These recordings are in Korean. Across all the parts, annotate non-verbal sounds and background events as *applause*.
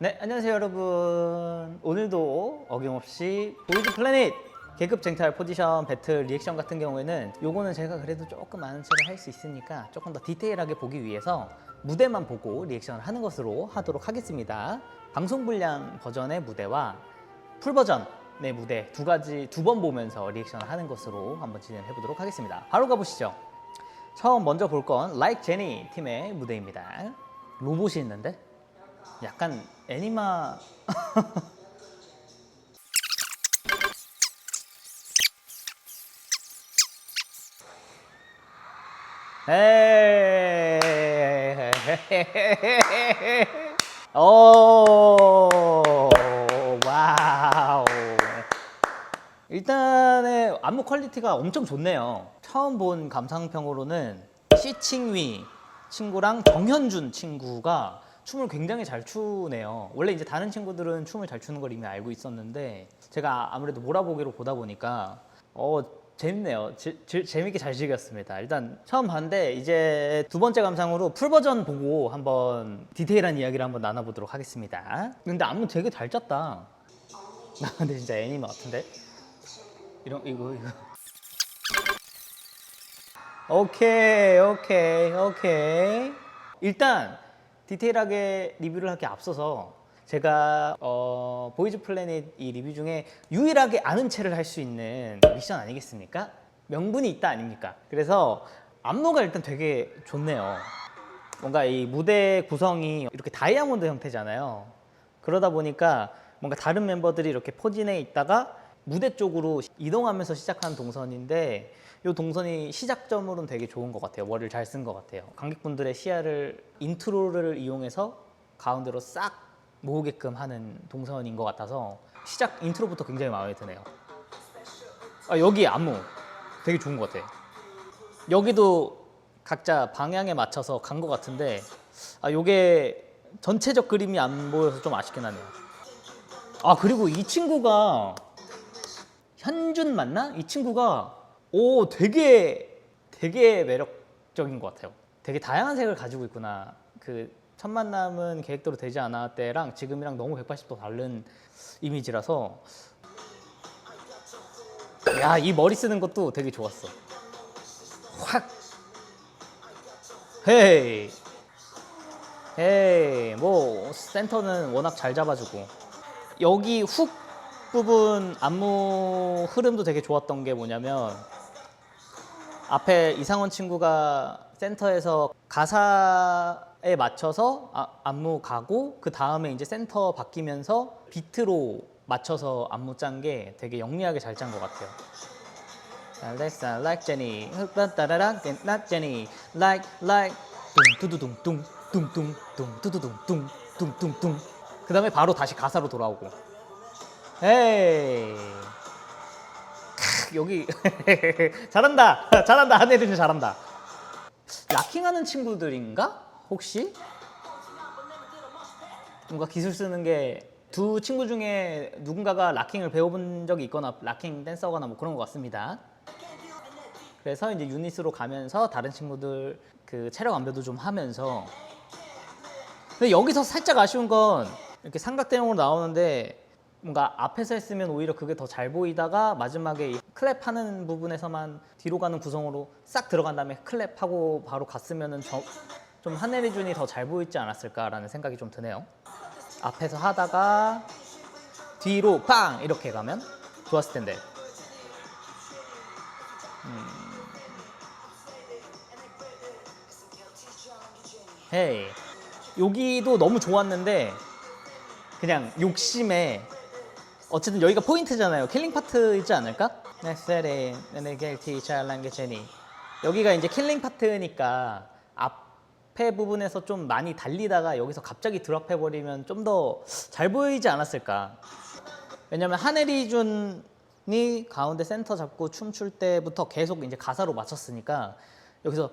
네, 안녕하세요 여러분. 오늘도 어김없이 보이즈 플래닛 계급 쟁탈 포지션 배틀 리액션 같은 경우에는 요거는 제가 그래도 조금 아는 체를 할수 있으니까 조금 더 디테일하게 보기 위해서 무대만 보고 리액션을 하는 것으로 하도록 하겠습니다. 방송 분량 버전의 무대와 풀 버전의 무대 두 가지 두 번 보면서 리액션을 하는 것으로 한번 진행해 보도록 하겠습니다. 바로 가보시죠. 처음 먼저 볼건 Like Jenny 팀의 무대입니다. 로봇이 있는데 약간 애니마. *laughs* 오 와우 일단의 안무 퀄리티가 엄청 좋네요. 처음 본 감상평으로는 시칭위 친구랑 정현준 친구가 춤을 굉장히 잘 추네요. 원래 이제 다른 친구들은 춤을 잘 추는 걸 이미 알고 있었는데 제가 아무래도 몰아보기로 보다 보니까 어 재밌네요. 지- 지- 재밌게 잘 즐겼습니다. 일단 처음 봤는데 이제 두 번째 감상으로 풀 버전 보고 한번 디테일한 이야기를 한번 나눠보도록 하겠습니다. 근데 안무 되게 잘 짰다. 나 *laughs* 근데 진짜 애니메 같은데? 이런 이거 이거. 오케이 오케이 오케이. 일단 디테일하게 리뷰를 하기 앞서서 제가 어, 보이즈 플래닛 이 리뷰 중에 유일하게 아는 체를 할 수 있는 미션 아니겠습니까? 명분이 있다 아닙니까? 그래서 안무가 일단 되게 좋네요. 뭔가 이 무대 구성이 이렇게 다이아몬드 형태잖아요. 그러다 보니까 뭔가 다른 멤버들이 이렇게 포진해 있다가 무대 쪽으로 이동하면서 시작하는 동선인데 이 동선이 시작점으로는 되게 좋은 것 같아요. 머리를 잘 쓴 것 같아요. 관객분들의 시야를 인트로를 이용해서 가운데로 싹 모으게끔 하는 동선인 것 같아서 시작 인트로부터 굉장히 마음에 드네요. 아, 여기 안무 되게 좋은 것 같아요. 여기도 각자 방향에 맞춰서 간 것 같은데 아 요게 전체적 그림이 안 보여서 좀 아쉽긴 하네요. 아 그리고 이 친구가 현준 맞나? 이 친구가 오 되게 되게 매력적인 것 같아요. 되게 다양한 색을 가지고 있구나. 그 첫 만남은 계획대로 되지 않았대랑 지금이랑 너무 180도 다른 이미지라서 야 이 머리 쓰는 것도 되게 좋았어. 확 헤이 헤이 뭐 센터는 워낙 잘 잡아주고 여기 훅 부분 안무 흐름도 되게 좋았던 게 뭐냐면 앞에 이상원 친구가 센터에서 가사에 맞춰서 아- 안무 가고 그 다음에 이제 센터 바뀌면서 비트로 맞춰서 안무 짠 게 되게 영리하게 잘 짠 것 같아요. Like, like Jenny, Jenny, like, like, 뚱두두둥, 뚱, 뚱뚱, 뚱두두둥, 뚱, 뚱뚱뚱. 그 다음에 바로 다시 가사로 돌아오고. 에이. 크, 여기 *laughs* 잘한다, 잘한다, 한혜린이 잘한다. 락킹하는 친구들인가? 혹시? 뭔가 기술 쓰는 게 두 친구 중에 누군가가 락킹을 배워본 적이 있거나 락킹 댄서거나 뭐 그런 것 같습니다. 그래서 이제 유닛으로 가면서 다른 친구들 그 체력 안배도 좀 하면서 근데 여기서 살짝 아쉬운 건 이렇게 삼각 대형으로 나오는데 뭔가 앞에서 했으면 오히려 그게 더 잘 보이다가 마지막에 이 클랩하는 부분에서만 뒤로 가는 구성으로 싹 들어간 다음에 클랩하고 바로 갔으면은 저- 좀 하늘의 준이 더 잘 보이지 않았을까라는 생각이 좀 드네요. 앞에서 하다가 뒤로 빵 이렇게 가면 좋았을 텐데. 헤이 여기도 너무 좋았는데 그냥 욕심에 어쨌든 여기가 포인트잖아요. 킬링 파트이지 않을까? 넥셀이 네겔티 잘난게 제니. 여기가 이제 킬링 파트니까 앞에 부분에서 좀 많이 달리다가 여기서 갑자기 드랍해버리면 좀 더 잘 보이지 않았을까? 왜냐면 하네리 준이 가운데 센터 잡고 춤출 때부터 계속 이제 가사로 맞췄으니까 여기서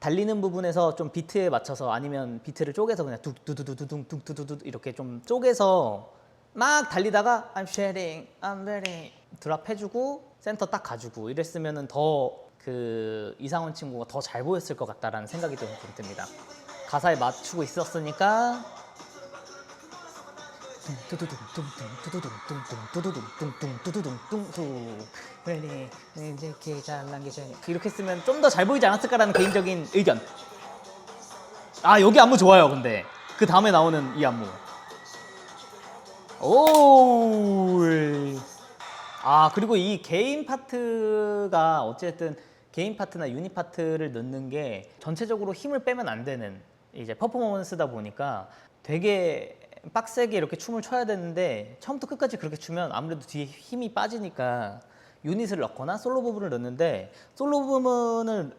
달리는 부분에서 좀 비트에 맞춰서 아니면 비트를 쪼개서 그냥 뚝두두두둥 뚝두두두 이렇게 좀 쪼개서 막 달리다가 I'm shedding, I'm ready 드랍 해주고 센터 딱 가주고 이랬으면은 더그 이상원 친구가 더 잘 보였을 것 같다라는 생각이 좀 듭니다. 가사에 맞추고 있었으니까 이렇게 쓰면 좀 더 잘 보이지 않았을까라는 개인적인 의견. 아 여기 안무 좋아요 근데 그 다음에 나오는 이 안무. 오. 아 그리고 이 개인 파트가 어쨌든 개인 파트나 유닛 파트를 넣는 게 전체적으로 힘을 빼면 안 되는 이제 퍼포먼스다 보니까 되게 빡세게 이렇게 춤을 춰야 되는데 처음부터 끝까지 그렇게 추면 아무래도 뒤에 힘이 빠지니까 유닛을 넣거나 솔로 부분을 넣는데 솔로 부분을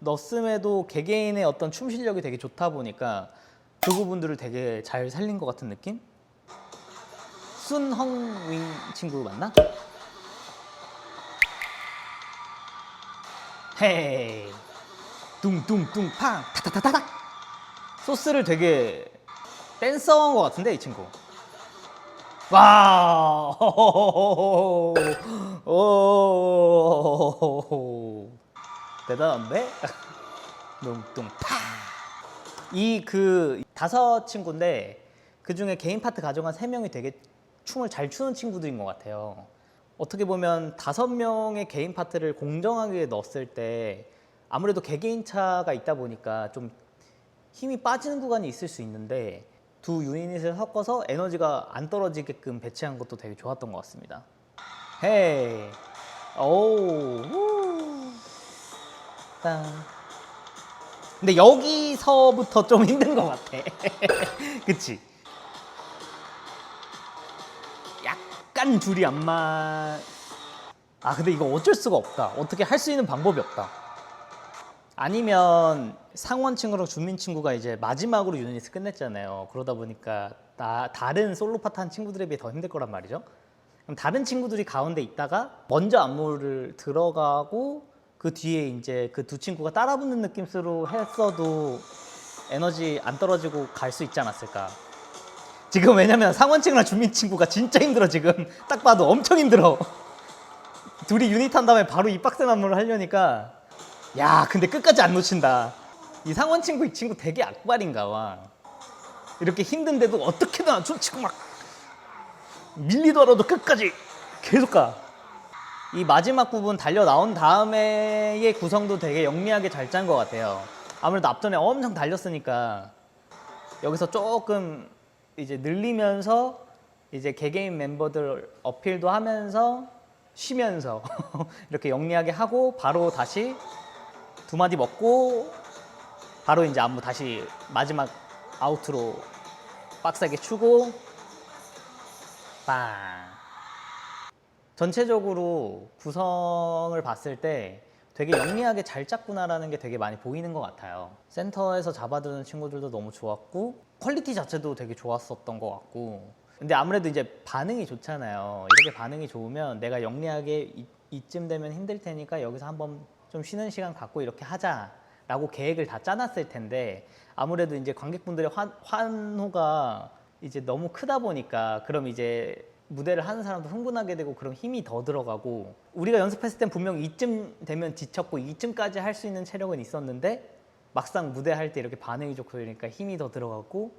넣었음에도 개개인의 어떤 춤 실력이 되게 좋다 보니까 그 부분들을 되게 잘 살린 것 같은 느낌? 순헝윙 친구 맞나? 헤이. 뚱뚱뚱 팡. 타타타타닥. 소스를 되게 댄서인 것 같은데 이 친구. 와 오, 대단한데? 뚱뚱 팡이 그 다섯 친구인데 그 중에 개인 파트 가져간 세 명이 되게 춤을 잘 추는 친구들인 것 같아요. 어떻게 보면 다섯 명의 개인 파트를 공정하게 넣었을 때 아무래도 개개인 차가 있다 보니까 좀 힘이 빠지는 구간이 있을 수 있는데 두 유닛을 섞어서 에너지가 안 떨어지게끔 배치한 것도 되게 좋았던 것 같습니다. 헤이, 오, 우. 땅. 근데 여기서부터 좀 *laughs* 힘든 것 같아. *laughs* 그치? 약간 줄이 안 맞. 아 근데 이거 어쩔 수가 없다. 어떻게 할 수 있는 방법이 없다. 아니면 상원 친구랑 준민 친구가 이제 마지막으로 유닛을 끝냈잖아요. 그러다 보니까 나, 다른 솔로 파트 한 친구들에 비해 더 힘들 거란 말이죠. 그럼 다른 친구들이 가운데 있다가 먼저 안무를 들어가고 그 뒤에 이제 그 두 친구가 따라붙는 느낌으로 했어도 에너지 안 떨어지고 갈 수 있지 않았을까. 지금 왜냐면 상원 친구랑 준민 친구가 진짜 힘들어 지금 딱 봐도 엄청 힘들어. 둘이 유닛 한 다음에 바로 이 빡센 안무를 하려니까 야 근데 끝까지 안 놓친다. 이 상원 친구 이 친구 되게 악발인가 봐. 이렇게 힘든데도 어떻게든 안 춤추고 막 밀리더라도 끝까지 계속 가. 이 마지막 부분 달려 나온 다음에의 구성도 되게 영리하게 잘 짠 것 같아요. 아무래도 앞전에 엄청 달렸으니까 여기서 조금 이제 늘리면서 이제 개개인 멤버들 어필도 하면서 쉬면서 *laughs* 이렇게 영리하게 하고 바로 다시 두 마디 먹고 바로 이제 안무 다시 마지막 아우트로 빡세게 추고 빵. 전체적으로 구성을 봤을 때 되게 영리하게 잘 짰구나라는 게 되게 많이 보이는 것 같아요. 센터에서 잡아두는 친구들도 너무 좋았고 퀄리티 자체도 되게 좋았었던 것 같고 근데 아무래도 이제 반응이 좋잖아요. 이렇게 반응이 좋으면 내가 영리하게 이, 이쯤 되면 힘들 테니까 여기서 한번 좀 쉬는 시간 갖고 이렇게 하자라고 계획을 다 짜놨을 텐데 아무래도 이제 관객분들의 환, 환호가 이제 너무 크다 보니까 그럼 이제 무대를 하는 사람도 흥분하게 되고 그런 힘이 더 들어가고 우리가 연습했을 땐 분명 이쯤 되면 지쳤고 이쯤까지 할 수 있는 체력은 있었는데 막상 무대 할 때 이렇게 반응이 좋고 그러니까 힘이 더 들어가고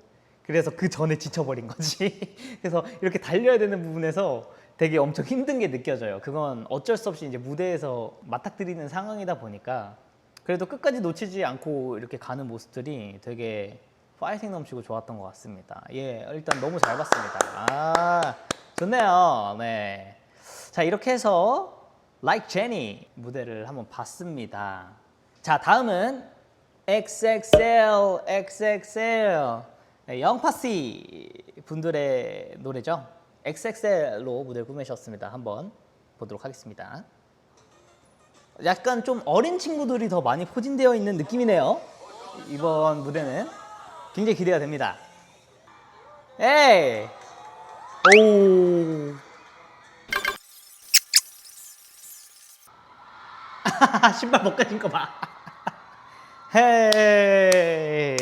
그래서 그 전에 지쳐버린 거지 *laughs* 그래서 이렇게 달려야 되는 부분에서 되게 엄청 힘든 게 느껴져요 그건 어쩔 수 없이 이제 무대에서 맞닥뜨리는 상황이다 보니까 그래도 끝까지 놓치지 않고 이렇게 가는 모습들이 되게 파이팅 넘치고 좋았던 것 같습니다. 예, 일단 너무 잘 봤습니다. 아, 좋네요. 네. 자, 이렇게 해서 Like Jenny 무대를 한번 봤습니다. 자, 다음은 XXL, XXL. 네, 영파씨 분들의 노래죠. XXL로 무대를 꾸미셨습니다. 한번 보도록 하겠습니다. 약간 좀 어린 친구들이 더 많이 포진되어 있는 느낌이네요. 이번 무대는 굉장히 기대가 됩니다. 에이! 오! *laughs* 신발 벗겨진 거 봐. 헤이!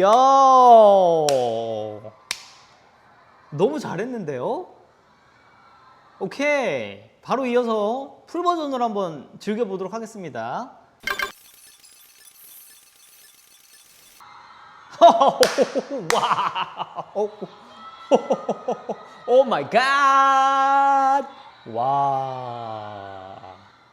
야! 너무 잘했는데요? 오케이. 바로 이어서 풀 버전으로 한번 즐겨보도록 하겠습니다. *laughs* 와우. 오 마이 갓. 와.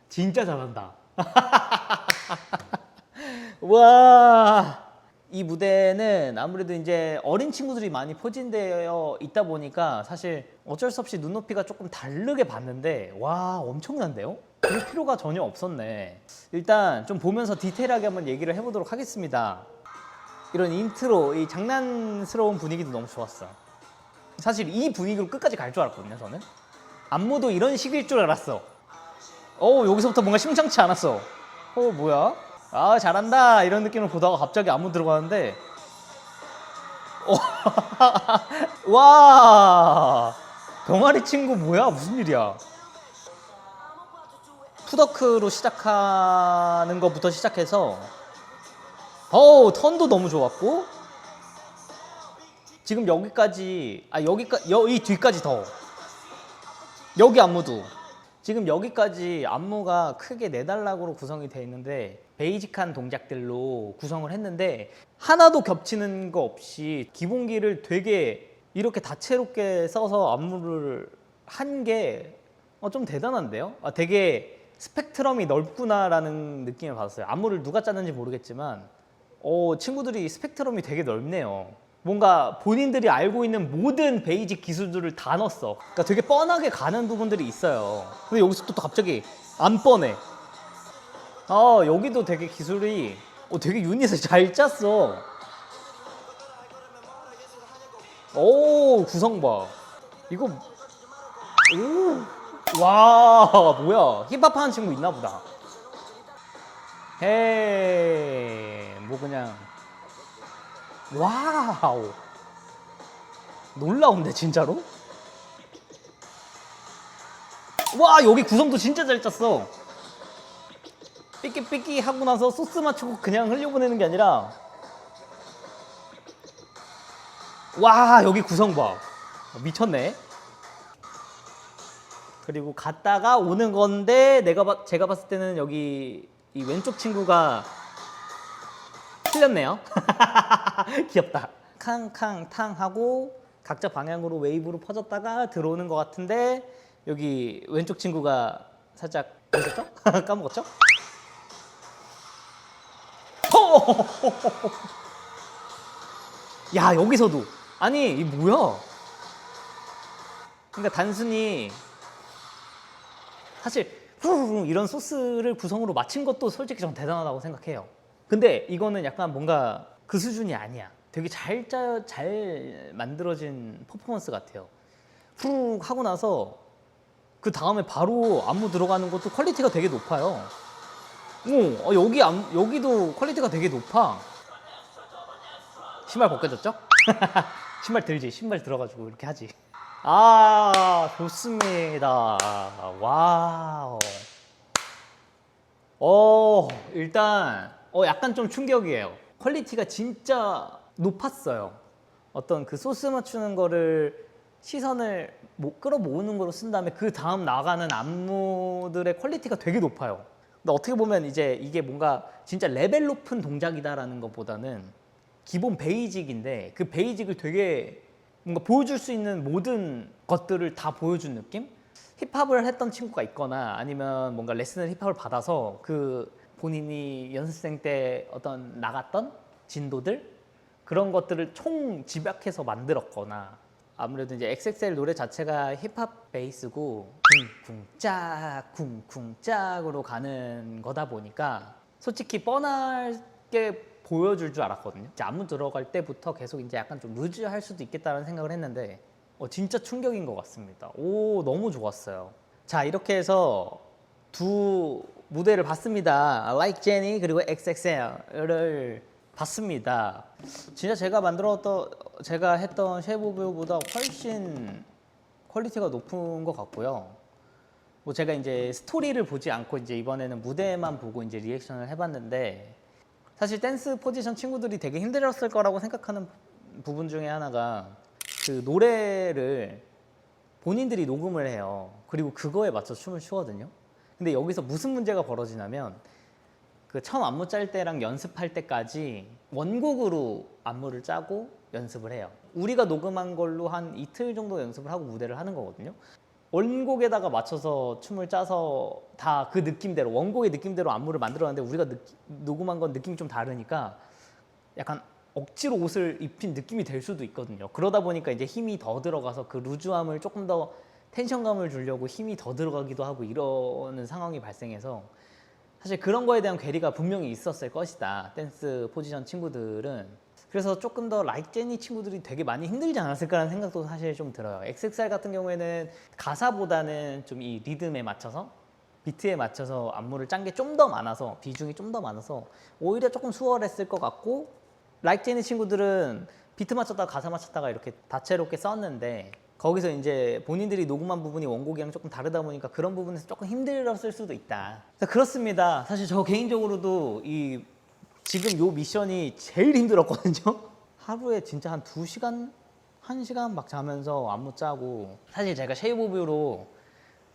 진짜 잘한다. *laughs* 와. 이 무대는 아무래도 이제 어린 친구들이 많이 포진되어 있다 보니까 사실 어쩔 수 없이 눈높이가 조금 다르게 봤는데 와 엄청난데요? 그럴 필요가 전혀 없었네. 일단 좀 보면서 디테일하게 한번 얘기를 해보도록 하겠습니다. 이런 인트로, 이 장난스러운 분위기도 너무 좋았어. 사실 이 분위기로 끝까지 갈 줄 알았거든요, 저는. 안무도 이런 식일 줄 알았어. 어 여기서부터 뭔가 심상치 않았어. 어 뭐야? 아 잘한다 이런 느낌을 보다가 갑자기 안무 들어가는데 어, *laughs* 와 병아리 친구 뭐야 무슨 일이야? 푸더크로 시작하는 것부터 시작해서 어우 턴도 너무 좋았고 지금 여기까지 아 여기까지 이 뒤까지 더 여기 안무도 지금 여기까지 안무가 크게 네 단락으로 구성이 되어 있는데 베이직한 동작들로 구성을 했는데 하나도 겹치는 거 없이 기본기를 되게 이렇게 다채롭게 써서 안무를 한게 어, 좀 대단한데요? 아, 되게 스펙트럼이 넓구나라는 느낌을 받았어요. 안무를 누가 짰는지 모르겠지만 어, 친구들이 스펙트럼이 되게 넓네요. 뭔가 본인들이 알고 있는 모든 베이직 기술들을 다 넣었어. 그러니까 되게 뻔하게 가는 부분들이 있어요. 근데 여기서 또 갑자기 안 뻔해. 아 여기도 되게 기술이 어, 되게 유닛을 *laughs* 잘 짰어. 오 구성 봐. 이거 오와 뭐야 힙합 하는 친구 있나 보다. 헤이 뭐 그냥 와우. 놀라운데 진짜로? 와 여기 구성도 진짜 잘 짰어. 삐끼삐끼 하고 나서 소스 맞추고 그냥 흘려보내는 게 아니라. 와 여기 구성 봐. 미쳤네. 그리고 갔다가 오는 건데 내가 봐- 제가 봤을 때는 여기 이 왼쪽 친구가 틀렸네요. *laughs* 귀엽다. 캉캉탕 하고 각자 방향으로 웨이브로 퍼졌다가 들어오는 것 같은데 여기 왼쪽 친구가 살짝 뭐였죠? *laughs* 까먹었죠? *laughs* 야 여기서도 아니 이 뭐야? 그러니까 단순히 사실 이런 소스를 구성으로 맞춘 것도 솔직히 좀 대단하다고 생각해요. 근데 이거는 약간 뭔가 그 수준이 아니야. 되게 잘 짜, 잘 만들어진 퍼포먼스 같아요. 후루룩 하고 나서 그 다음에 바로 안무 들어가는 것도 퀄리티가 되게 높아요. 오, 어, 여기 안, 여기도 퀄리티가 되게 높아. 신발 벗겨졌죠? *laughs* 신발 들지. 신발 들어가지고 이렇게 하지. 아, 좋습니다. 와우. 어, 일단, 어, 약간 좀 충격이에요. 퀄리티가 진짜 높았어요. 어떤 그 소스 맞추는 거를 시선을 못 끌어모으는 거로 쓴 다음에 그 다음 나가는 안무들의 퀄리티가 되게 높아요. 근데 어떻게 보면 이제 이게 뭔가 진짜 레벨 높은 동작이다라는 것보다는 기본 베이직인데 그 베이직을 되게 뭔가 보여줄 수 있는 모든 것들을 다 보여준 느낌? 힙합을 했던 친구가 있거나 아니면 뭔가 레슨을 힙합을 받아서 그 본인이 연습생 때 어떤 나갔던 진도들 그런 것들을 총 집약해서 만들었거나 아무래도 이제 XXL 노래 자체가 힙합 베이스고 쿵쿵짝 쿵쿵짝으로 가는 거다 보니까 솔직히 뻔하게 보여줄 줄 알았거든요. 이제 안무 들어갈 때부터 계속 이제 약간 좀 루즈할 수도 있겠다는 생각을 했는데 어, 진짜 충격인 것 같습니다. 오 너무 좋았어요. 자 이렇게 해서 두 무대를 봤습니다. Like Jenny 그리고 XXL을 봤습니다. 진짜 제가 만들었던 제가 했던 쉐보뷰보다 훨씬 퀄리티가 높은 것 같고요. 뭐 제가 이제 스토리를 보지 않고 이제 이번에는 무대만 보고 이제 리액션을 해봤는데 사실 댄스 포지션 친구들이 되게 힘들었을 거라고 생각하는 부분 중에 하나가 그 노래를 본인들이 녹음을 해요. 그리고 그거에 맞춰 춤을 추거든요. 근데 여기서 무슨 문제가 벌어지냐면 그그 처음 안무 짤 때랑 연습할 때까지 원곡으로 안무를 짜고 연습을 해요. 우리가 녹음한 걸로 한 이틀 정도 연습을 하고 무대를 하는 거거든요. 원곡에다가 맞춰서 춤을 짜서 다 그 느낌대로 원곡의 느낌대로 안무를 만들었는데 우리가 느끼- 녹음한 건 느낌이 좀 다르니까 약간 억지로 옷을 입힌 느낌이 될 수도 있거든요. 그러다 보니까 이제 힘이 더 들어가서 그 루즈함을 조금 더 텐션감을 주려고 힘이 더 들어가기도 하고 이러는 상황이 발생해서 사실 그런 거에 대한 괴리가 분명히 있었을 것이다. 댄스 포지션 친구들은 그래서 조금 더 라이크 제니 친구들이 되게 많이 힘들지 않았을까라는 생각도 사실 좀 들어요. XXR 같은 경우에는 가사보다는 좀 이 리듬에 맞춰서 비트에 맞춰서 안무를 짠 게 좀 더 많아서 비중이 좀 더 많아서 오히려 조금 수월했을 것 같고 라이크 제니 친구들은 비트 맞췄다가 가사 맞췄다가 이렇게 다채롭게 썼는데 거기서 이제 본인들이 녹음한 부분이 원곡이랑 조금 다르다 보니까 그런 부분에서 조금 힘들었을 수도 있다. 그렇습니다. 사실 저 개인적으로도 이 지금 요 미션이 제일 힘들었거든요. *laughs* 하루에 진짜 한 두 시간 한 시간 막 자면서 안무 짜고 사실 제가 쉐이브뷰로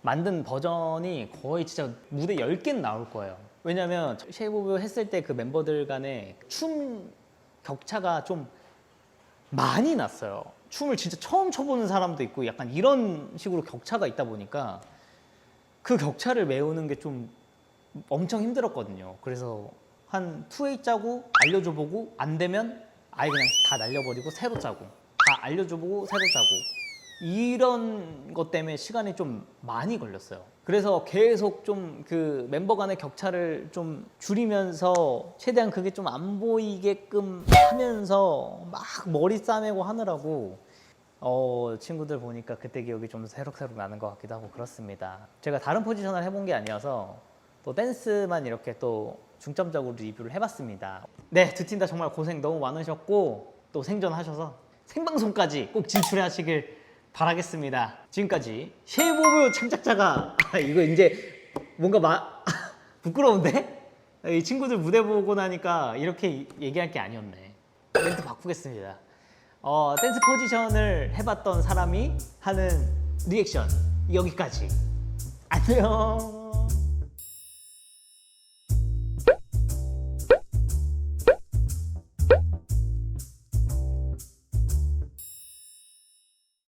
만든 버전이 거의 진짜 무대 10개는 나올 거예요. 왜냐면 쉐이브뷰 했을 때 그 멤버들 간에 춤 격차가 좀 많이 났어요. 춤을 진짜 처음 춰보는 사람도 있고 약간 이런 식으로 격차가 있다 보니까 그 격차를 메우는 게 좀 엄청 힘들었거든요. 그래서 한 투에이 짜고 알려줘 보고 안 되면 아예 그냥 다 날려버리고 새로 짜고 다 알려줘 보고 새로 짜고 이런 것 때문에 시간이 좀 많이 걸렸어요. 그래서 계속 좀 그 멤버 간의 격차를 좀 줄이면서 최대한 그게 좀 안 보이게끔 하면서 막 머리 싸매고 하느라고 어, 친구들 보니까 그때 기억이 좀 새록새록 나는 것 같기도 하고 그렇습니다. 제가 다른 포지션을 해본 게 아니어서 또 댄스만 이렇게 또 중점적으로 리뷰를 해봤습니다. 네, 두 팀 다 정말 고생 너무 많으셨고 또 생존하셔서 생방송까지 꼭 진출하시길 바라겠습니다. 지금까지 쉐이브오브 창작자가 아, 이거 이제 뭔가 마... *laughs* 부끄러운데? 이 친구들 무대 보고 나니까 이렇게 얘기할 게 아니었네. 멘트 바꾸겠습니다. 어, 댄스 포지션을 해봤던 사람이 하는 리액션 여기까지. 안녕.